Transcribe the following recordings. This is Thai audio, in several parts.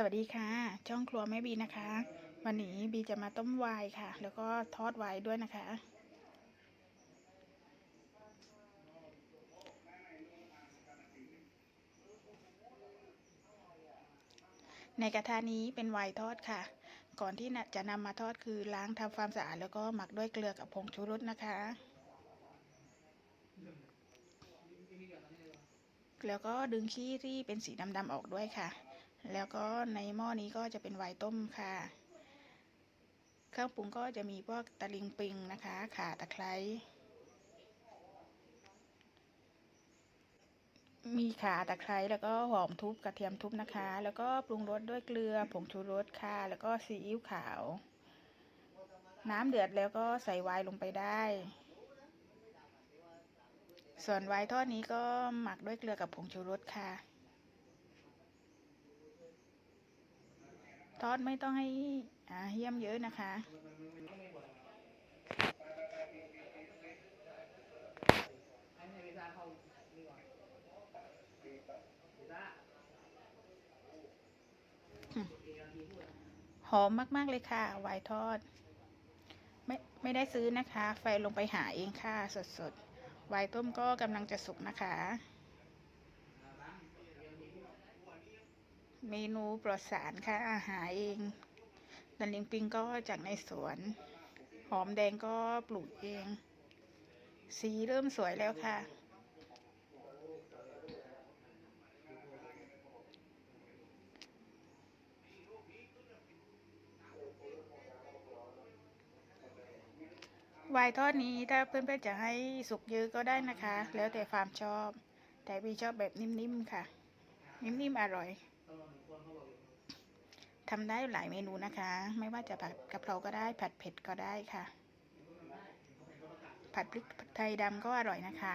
สวัสดีค่ะ ช่องครัวแม่บีนะคะ วันนี้บีจะมาต้มไวน์ค่ะ แล้วก็ทอดไวน์ด้วยนะคะ ในกระทะนี้เป็นไวน์ทอดค่ะ ก่อนที่จะนำมาทอดคือล้างทำความสะอาดแล้วก็หมักด้วยเกลือกับผงชูรสนะคะ แล้วก็ดึงขี้ที่เป็นสีดำๆออกด้วยค่ะ แล้วก็ในหม้อนี้ก็จะเป็นไวน์ต้มค่ะ เครื่องปรุงก็จะมีพวกตะลิงปิงนะคะ ข่าตะไคร้มีขาตะไคร้แล้วก็หอมทุบกระเทียมทุบนะคะ แล้วก็ปรุงรสด้วยเกลือผงชูรสค่ะ แล้วก็ซีอิ๊วขาว น้ำเดือดแล้วก็ใส่ไวน์ลงไปได้ ส่วนไวน์ทอดนี้ก็หมักด้วยเกลือกับผงชูรสค่ะ ทอดไม่ต้องให้อ่าเยี่ยมเยอะนะคะ หอมมาก ๆ เลยค่ะ ไวน์ทอด ไม่ไม่ได้ซื้อนะคะ ไฟลงไปหาเองค่ะ สด ๆ ไวน์ต้มก็กำลังจะสุกนะคะ เมนูปลอดสารค่ะ อาหารเองดันลิงปิงก็จากในสวน หอมแดงก็ปลูกเอง สีเริ่มสวยแล้วค่ะ วายทอดนี้ถ้าเพื่อนๆจะให้สุกเยอะก็ได้นะคะ แล้วแต่ความชอบ แต่พี่ชอบแบบนิ่มๆค่ะ นิ่มๆอร่อยทำได้หลายเมนูนะคะ ไม่ว่าจะผัดกะเพราก็ได้ผัดเผ็ดก็ได้ค่ะ ผัดพริกไทยดำก็อร่อยนะคะ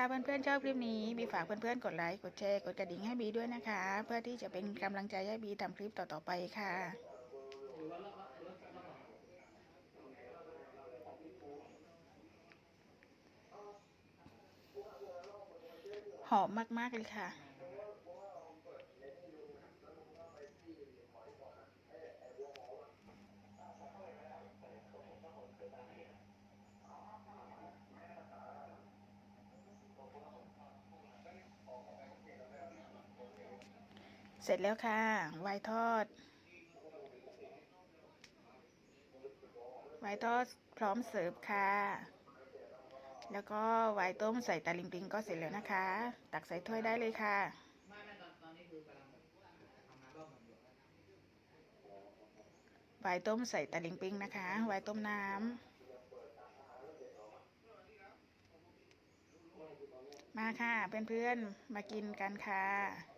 ถ้าเพื่อนๆชอบคลิปนี้บีฝากเพื่อนๆกดไลค์กดแชร์กดกระดิ่งให้บีด้วยนะคะ เพื่อที่จะเป็นกำลังใจให้บีทำคลิปต่อๆไปค่ะหอมมากๆเลยค่ะ สร็จแล้วค่ะไวทอด ไวทอดพร้อมเสิร์ฟค่ะ แล้วก็ไวต้มใส่ตะลิงปิงก็เสร็จแล้วนะคะ ตักใส่ถ้วยได้เลยค่ะไวต้มใส่ตะลิงปิงนะคะ ไวต้มน้ำ มาค่ะเพื่อนๆ มากินกันค่ะ